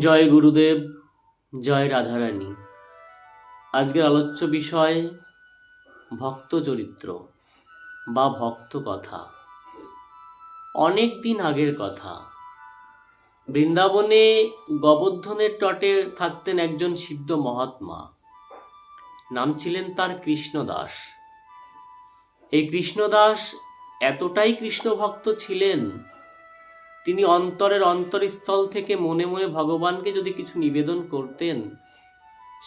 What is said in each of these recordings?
জয় গুরুদেব, জয় রাধারানী। আজকের আলোচ্য বিষয়, ভক্ত চরিত্র বা ভক্ত কথা। অনেক দিন আগের কথা। বৃন্দাবনে গোবর্ধনের তটে থাকতেন একজন সিদ্ধ মহাত্মা। নাম ছিলেন তার কৃষ্ণদাস। এই কৃষ্ণদাস এতটাই কৃষ্ণ ভক্ত ছিলেন তিনি অন্তরের অন্তরস্থল থেকে মনে মনে ভগবানকে যদি কিছু নিবেদন করতেন,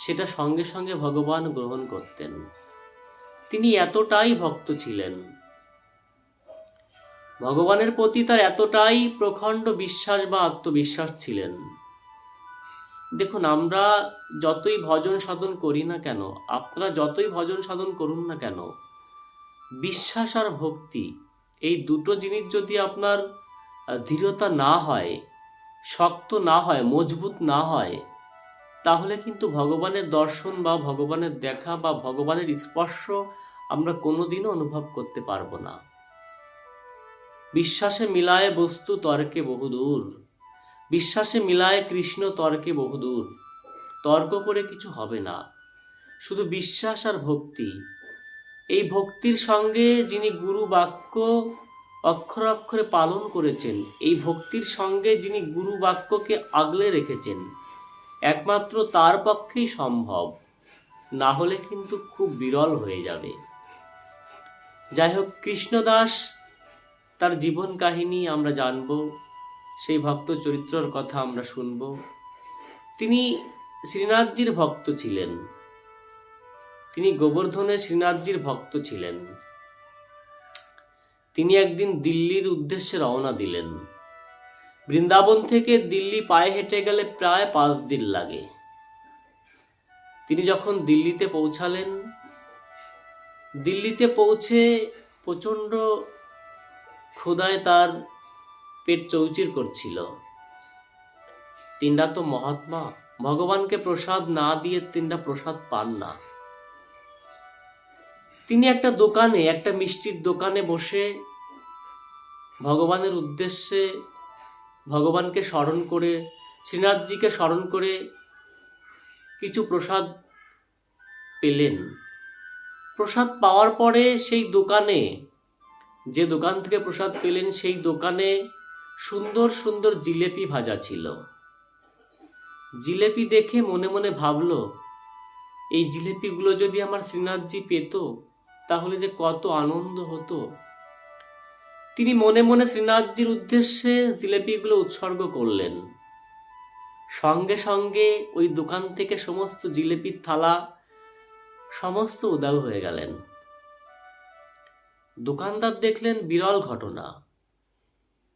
সেটা সঙ্গে সঙ্গে ভগবান গ্রহণ করতেন। তিনি এতটাই ভক্ত ছিলেন। ভগবানের প্রতি তার এতটাই প্রখণ্ড বিশ্বাস বা আত্মবিশ্বাস ছিলেন। দেখুন, আমরা যতই ভজন সাধন করি না কেন, আপনারা যতই ভজন সাধন করুন না কেন, বিশ্বাস আর ভক্তি, এই দুটো জিনিস যদি আপনার দৃঢ়তা না হয়, শক্ত না হয়, মজবুত না হয়, তাহলে কিন্তু ভগবানের দর্শন বা ভগবানের দেখা বা ভগবানের স্পর্শ আমরা কোনোদিনও অনুভব করতে পারব না। বিশ্বাসে মিলায় বস্তু তর্কে বহুদূর বিশ্বাসে মিলায় কৃষ্ণ তর্কে বহুদূর তর্ক করে কিছু হবে না, শুধু বিশ্বাস আর ভক্তি। এই ভক্তির সঙ্গে যিনি গুরু বাক্য অক্ষর অক্ষরে পালন করেছেন। এই ভক্তির সঙ্গে যিনি গুরু বাক্যকে আগলে রেখেছেন, একমাত্র তার পক্ষেই সম্ভব। না হলে কিন্তু খুব বিরল হয়ে যাবে। যাই হোক, কৃষ্ণদাস, তার জীবন কাহিনী আমরা জানব, সেই ভক্ত চরিত্রর কথা আমরা শুনব। তিনি শ্রীনাথজির ভক্ত ছিলেন। তিনি গোবর্ধনের শ্রীনাথজির ভক্ত ছিলেন। তিনি একদিন দিল্লির উদ্দেশ্যে রওনা দিলেন। বৃন্দাবন থেকে দিল্লি পায়ে হেঁটে গেলে প্রায় পাঁচ দিন লাগে। তিনি যখন দিল্লিতে পৌঁছালেন, দিল্লিতে পৌঁছে প্রচণ্ড ক্ষুদায় তার পেট চৌচির করছিল। তিনটা তো মহাত্মা, ভগবানকে প্রসাদ না দিয়ে তিনটা প্রসাদ পান না। তিনি একটা দোকানে, একটা মিষ্টির দোকানে বসে ভগবানের উদ্দেশ্যে ভগবানকে স্মরণ করে, শ্রীনাথজিকে স্মরণ করে কিছু প্রসাদ পেলেন। প্রসাদ পাওয়ার পরে সেই দোকানে, যে দোকান থেকে প্রসাদ পেলেন, সেই দোকানে সুন্দর সুন্দর জিলেপি ভাজা ছিল। জিলেপি দেখে মনে মনে ভাবলো, এই জিলেপিগুলো যদি আমার শ্রীনাথজি পেত তাহলে যে কত আনন্দ হতো। তিনি মনে মনে শ্রীনাথজির উদ্দেশ্যে জিলেপিগুলো উৎসর্গ করলেন। সঙ্গে সঙ্গে ওই দোকান থেকে সমস্ত জিলেপির থালা, সমস্ত উদাও হয়ে গেলেন। দোকানদার দেখলেন বিরল ঘটনা।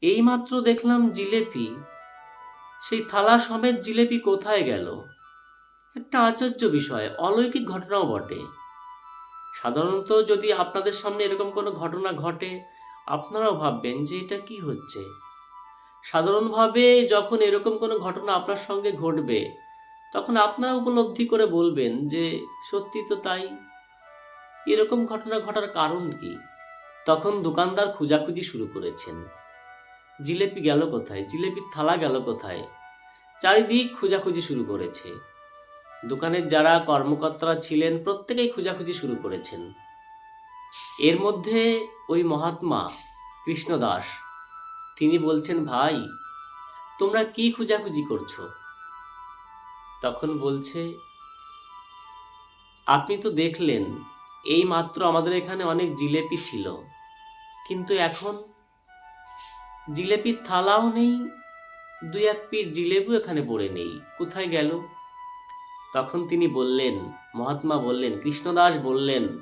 এইমাত্র দেখলাম জিলেপি, সেই থালা সমেত জিলেপি কোথায় গেল? একটা আশ্চর্য বিষয়, অলৌকিক ঘটনাও বটে। সাধারণত যদি আপনাদের সামনে এরকম কোনো ঘটনা ঘটে, আপনারাও ভাববেন যে এটা কি হচ্ছে। সাধারণভাবে যখন এরকম কোনো ঘটনা আপনার সঙ্গে ঘটবে, তখন আপনারা উপলব্ধি করে বলবেন যে, সত্যি তো তাই। এরকম ঘটনা ঘটার কারণ কি? তখন দোকানদার খোঁজাখুঁজি শুরু করেছেন। জিলেপি গেল কোথায়? জিলেপির থালা গেল কোথায়? চারিদিক খোঁজাখুঁজি শুরু করেছে। দোকানের যারা কর্মকর্তারা ছিলেন, প্রত্যেকেই খোঁজাখুঁজি শুরু করেছেন। এর মধ্যে ওই মহাত্মা কৃষ্ণদাস, তিনি বলছেন, ভাই, তোমরা কি খোঁজাখুঁজি করছ? তখন বলছে, আপনি তো দেখলেন, এই মাত্র আমাদের এখানে অনেক জিলেপি ছিল, কিন্তু এখন জিলেপির থালাও নেই, দুই এক পিস জিলেপিও এখানে পড়ে নেই, কোথায় গেল? তখন তিনি বললেন, মহাত্মা বললেন, কৃষ্ণদাস বললেন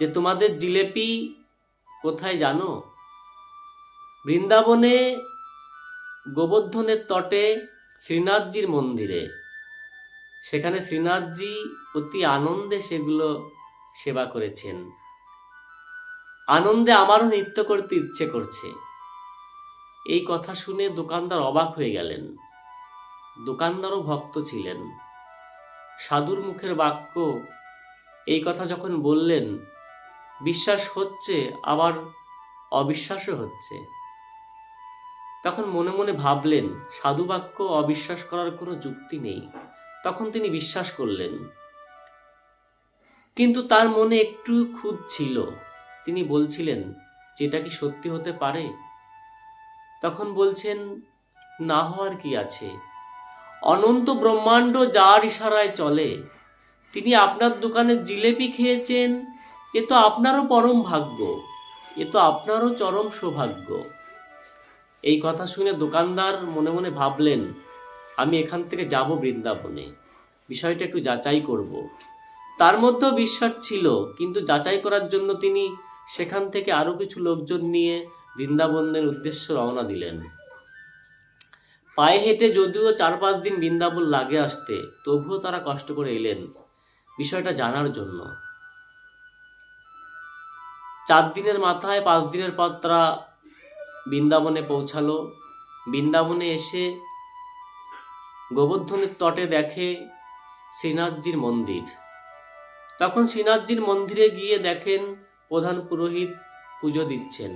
যে, তোমাদের জিলেপি কোথায় জানো? বৃন্দাবনে গোবর্ধনের তটে শ্রীনাথজির মন্দিরে। সেখানে শ্রীনাথজি অতি আনন্দে সেগুলো সেবা করেছেন। আনন্দে আমারও নৃত্য করতে ইচ্ছে করছে। এই কথা শুনে দোকানদার অবাক হয়ে গেলেন। দোকানদারও ভক্ত ছিলেন। সাধুর মুখের বাক্য, এই কথা যখন বললেন, বিশ্বাস হচ্ছে, আবার অবিশ্বাসও হচ্ছে। তখন মনে মনে ভাবলেন, সাধু বাক্য অবিশ্বাস করার কোনো যুক্তি নেই। তখন তিনি বিশ্বাস করলেন। কিন্তু তার মনে একটু খুদ ছিল। তিনি বলছিলেন, যেটা কি সত্যি হতে পারে? তখন বলছেন, না হওয়ার কি আছে? অনন্ত ব্রহ্মাণ্ড যার ইশারায় চলে। তিনি আপনার দোকানে জিলেপি খেয়েছেন, এ তো আপনারও পরম ভাগ্য, এ তো আপনারও চরম সৌভাগ্য। এই কথা শুনে দোকানদার মনে মনে ভাবলেন, আমি এখান থেকে যাব বৃন্দাবনে, বিষয়টা একটু যাচাই করব। তার মধ্যেও বিশ্বাস ছিল, কিন্তু যাচাই করার জন্য তিনি সেখান থেকে আরও কিছু লোকজন নিয়ে বৃন্দাবনের উদ্দেশ্য রওনা দিলেন। পায়ে হেঁটে যদিও চার পাঁচ দিন বৃন্দাবন লাগে আসতে, তবুও তারা কষ্ট করে এলেন বিষয়টা জানার জন্য। চার দিনের মাথায় পাঁচ দিনের পর তারা বৃন্দাবনে পৌঁছালো। বৃন্দাবনে এসে গোবর্ধনের তটে দেখে শ্রীনাথজির মন্দির। তখন শ্রীনাথজির মন্দিরে গিয়ে দেখেন প্রধান পুরোহিত পুজো দিচ্ছেন।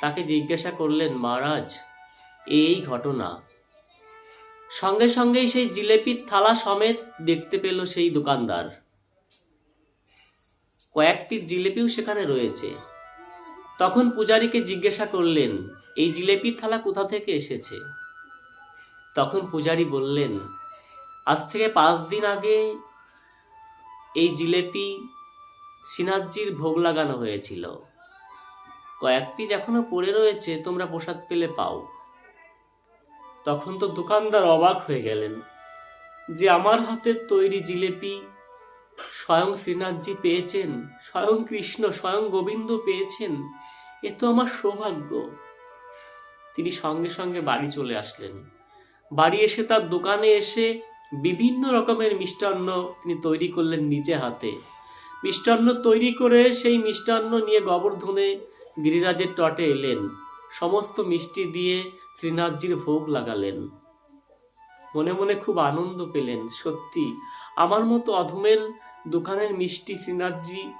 তাকে জিজ্ঞাসা করলেন, মহারাজ, এই ঘটনা সঙ্গে সঙ্গেই সেই জিলেপির থালা সমেত দেখতে পেল সেই দোকানদার। কয়েকটি জিলেপিও সেখানে রয়েছে। তখন পূজারীকে জিজ্ঞাসা করলেন, এই জিলেপির থালা কোথা থেকে এসেছে? তখন পূজারী বললেন, আজ থেকে পাঁচ দিন আগে এই জিলেপি সিনাজ্জির ভোগ লাগানো হয়েছিল। কয়েক পিস এখনও পড়ে রয়েছে, তোমরা প্রসাদ পেলে পাও। তখন তো দোকানদার অবাক হয়ে গেলেন যে আমার হাতের তৈরি জিলেপি স্বয়ং শ্রীনাথজি পেয়েছেন, স্বয়ং কৃষ্ণ, স্বয়ং গোবিন্দ পেয়েছেন, এ তো আমার সৌভাগ্য। তিনি সঙ্গে সঙ্গে বাড়ি চলে আসলেন। বাড়ি এসে তার দোকানে এসে বিভিন্ন রকমের মিষ্টান্ন তিনি তৈরি করলেন নিজে হাতে। মিষ্টান্ন তৈরি করে সেই মিষ্টান্ন নিয়ে গোবর্ধনে গিরিরাজের তটে এলেন। সমস্ত মিষ্টি দিয়ে শ্রীনাথজির ভোগ লাগালেন। মনে মনে খুব আনন্দ পেলেন, সত্যি। আমার মতো অধমের দোকানের মিষ্টি শ্রীনাথজি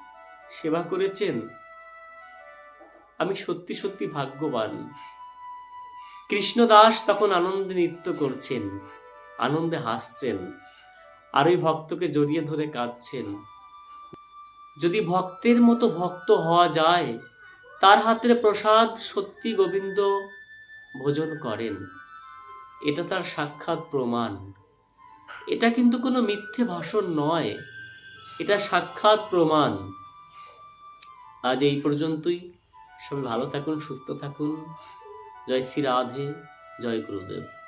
সেবা করেছেন? আমি সত্যি সত্যি ভাগ্যবান। কৃষ্ণদাস তখন আনন্দে নৃত্য করছেন, আনন্দে হাসছেন, আর ওই ভক্তকে জড়িয়ে ধরে কাঁদছেন। যদি ভক্তের মতো ভক্ত হওয়া যায়, তার হাতের প্রসাদ সত্যি গোবিন্দ ভোজন করেন। এটা তার সাক্ষাৎ প্রমাণ। এটা কিন্তু কোনো মিথ্যে ভাষণ নয়। এটা সাক্ষাৎ প্রমাণ। আজ এই পর্যন্তই। সবাই ভালো থাকুন, সুস্থ থাকুন। জয় শ্রী রাধে, জয় গুরুদেব।